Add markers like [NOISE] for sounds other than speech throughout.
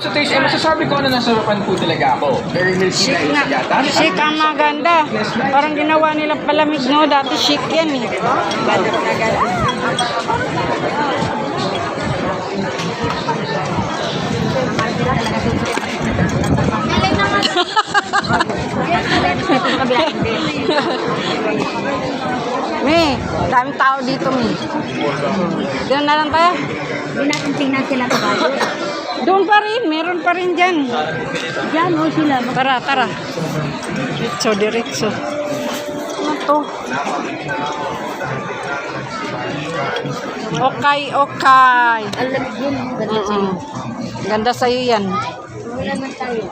Sa taste, eh, masasabi ko na nasarapan po talaga ako. Very milky Chic na yung gatas. Chic ang maganda. Parang ginawa nila palamig, no? Dati chic yan, eh. [LAUGHS] Me, daming tao dito, me. Doon na lang tayo. Hindi natin tingnan sila babae. Doon pa rin, meron pa rin dyan. Diyan o sila. Tara, tara. Diretso, diretso. Ano to? Okay, okay. Ang lamig yun. Ganda Mm-mm. Ganda sa'yo yan. Wala man tayo.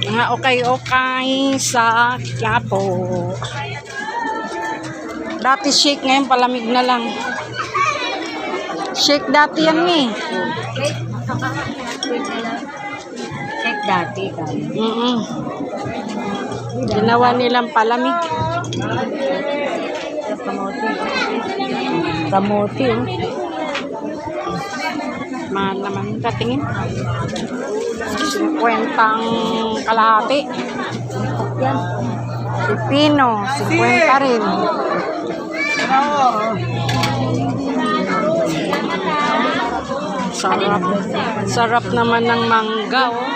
Mga okay, okay sa Quiapo. Dati shake, ngayon palamig na lang. Shake dati yan, eh. Check dati tayo. Mm-mm. Ginawa nilang palamig. Kamote. Kamote oh. Mahal naman katingin. 50 ang kalahati. Pipino, 50 rin. Sarap. Sarap naman ng mangga, oh.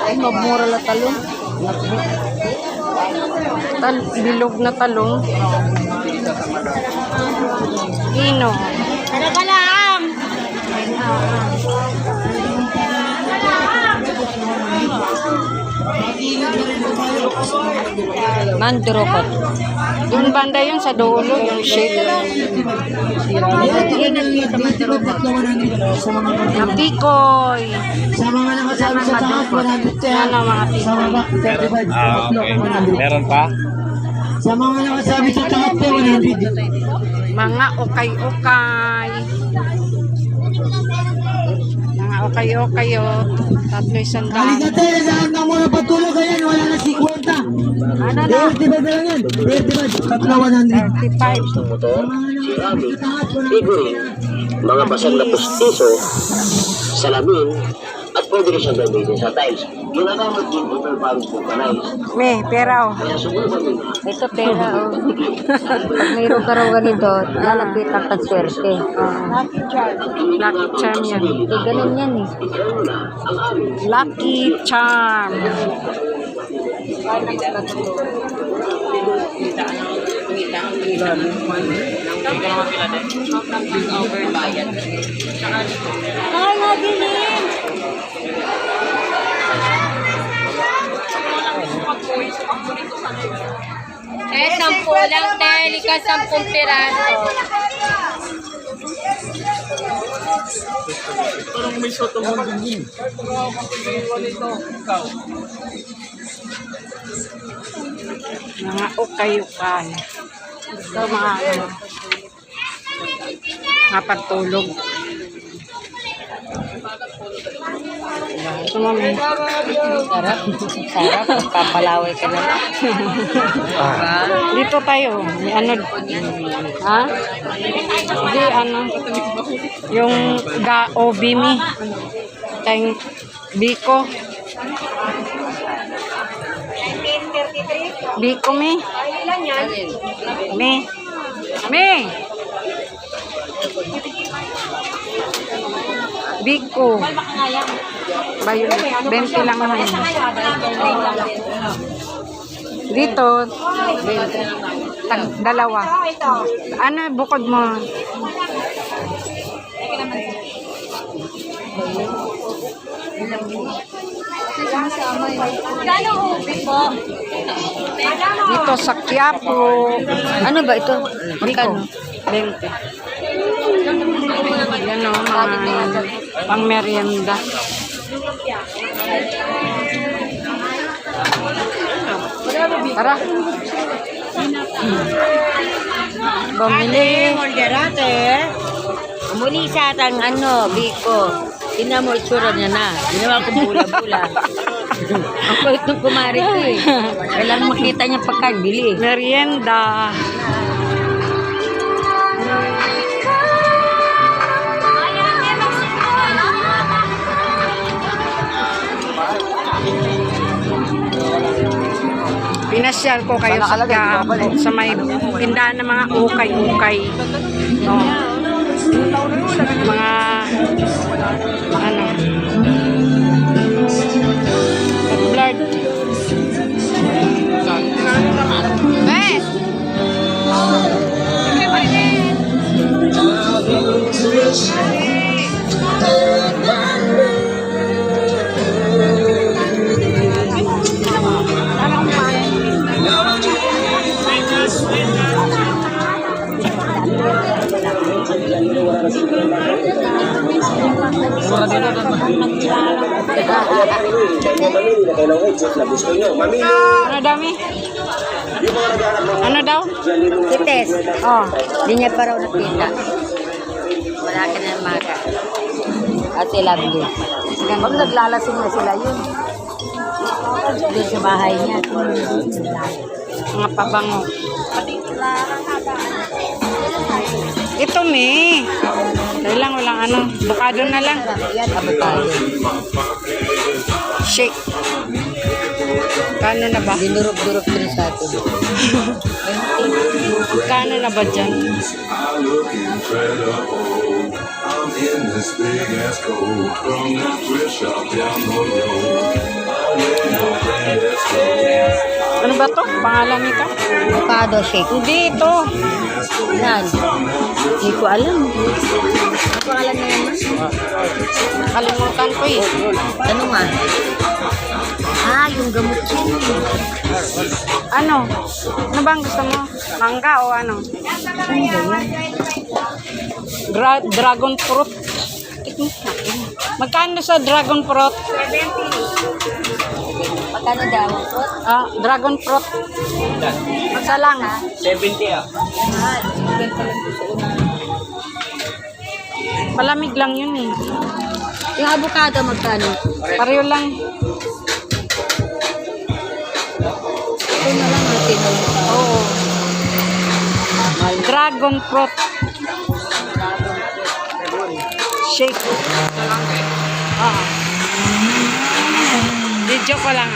Ay, mabmura la talong. Tal bilog na talong. Pino. Ano ka lang? Mandrokot. Doon banda yun sa dulo, yung shake. Ingat niyo sa mga nakasabi sa taas, 110. Yan ang mga 35. Ah, okay. Meron pa? Sa mga nakasabi sa taas, 100. Mga ukay-ukay. Mga ukay-ukay, oh. Tatlo isang daan. Kaligate, lahat ng mga patulog, ayan, wala na 50. Ano na? 35 lang yan. 35. Tatlo 100. 35. motor, sirabi, figurine, mga basag na pustiso, salamin, pwede rin siyang gamitin sa tiles. Ginagamit din ito para vulcanize. May, pera, oh. Kaya subukan nyo. Ito pera oh. Pag mayroon ka raw ganito, lalapitan ka swerte. Lucky charm yan. Eh, ganun yan eh. Lucky charm. Ay, nabilin! Eh, sampu lang, Telika, sampung piraso. Mga ukay-ukay. Ito mga ano. Mga pagtulog. Ito mami. Sarap. Sarap. Magpapalaway ka na. Dito tayo. May ano. Ha? Hindi ano. Yung ga obimi. Tayong biko. Biko mi. Mi. Mi. Biko. Ba yun? 20 lang naman. Dito, tag, dalawa. Ano bukod mo? Dito sa Quiapo. Ano ba ito? Magkano? 20. Yan o, mga pang merienda. Tara. Bumili. Morderate. Muli sa atang ano, Biko. Tingnan mo itsura niya na. Ginawa ko bula-bula. [LAUGHS] Ang kulit ng kumari ko eh. Kailangan makita niya pagkain, bili. Merienda. Papasyal ko kayo sa Quiapo, sa may tindahan ng mga ukay-ukay. No. Mga ano blood. Eh! Ano dami? Ano daw? Si Tess, Oh. hindi niya pa raw nakita. Wala ka na maga. At si Lovely. Pag naglalasing na sila yun. Doon sa bahay niya. Mga pabango. Ito, me. Dahil lang, walang ano. Bukado na lang. Shake. Kano na ba? Dinurog-durog din sa atin. [LAUGHS] Kano na ba dyan? I'm in this big ass coat from that thrift shop down the road. I'm in a brand that's cold. Ano ba to? Pangalan nito? Avocado shake. Hindi, ito. Yan. Hindi ko alam. Ano pangalan niya naman? Nakalimutan ko eh. Ano nga? Ah, yung gamot yun. Ano? Ano bang gusto mo? Mangga o ano? Dra- dragon fruit. Magkano sa dragon fruit? Magkano daw? Ah, dragon fruit. Isa lang. 70 ah. Palamig lang yun eh. Yung avocado magkano? Pareho lang. Ito na lang natin. Oo. Dragon fruit. Shake. Ah. Video ko lang.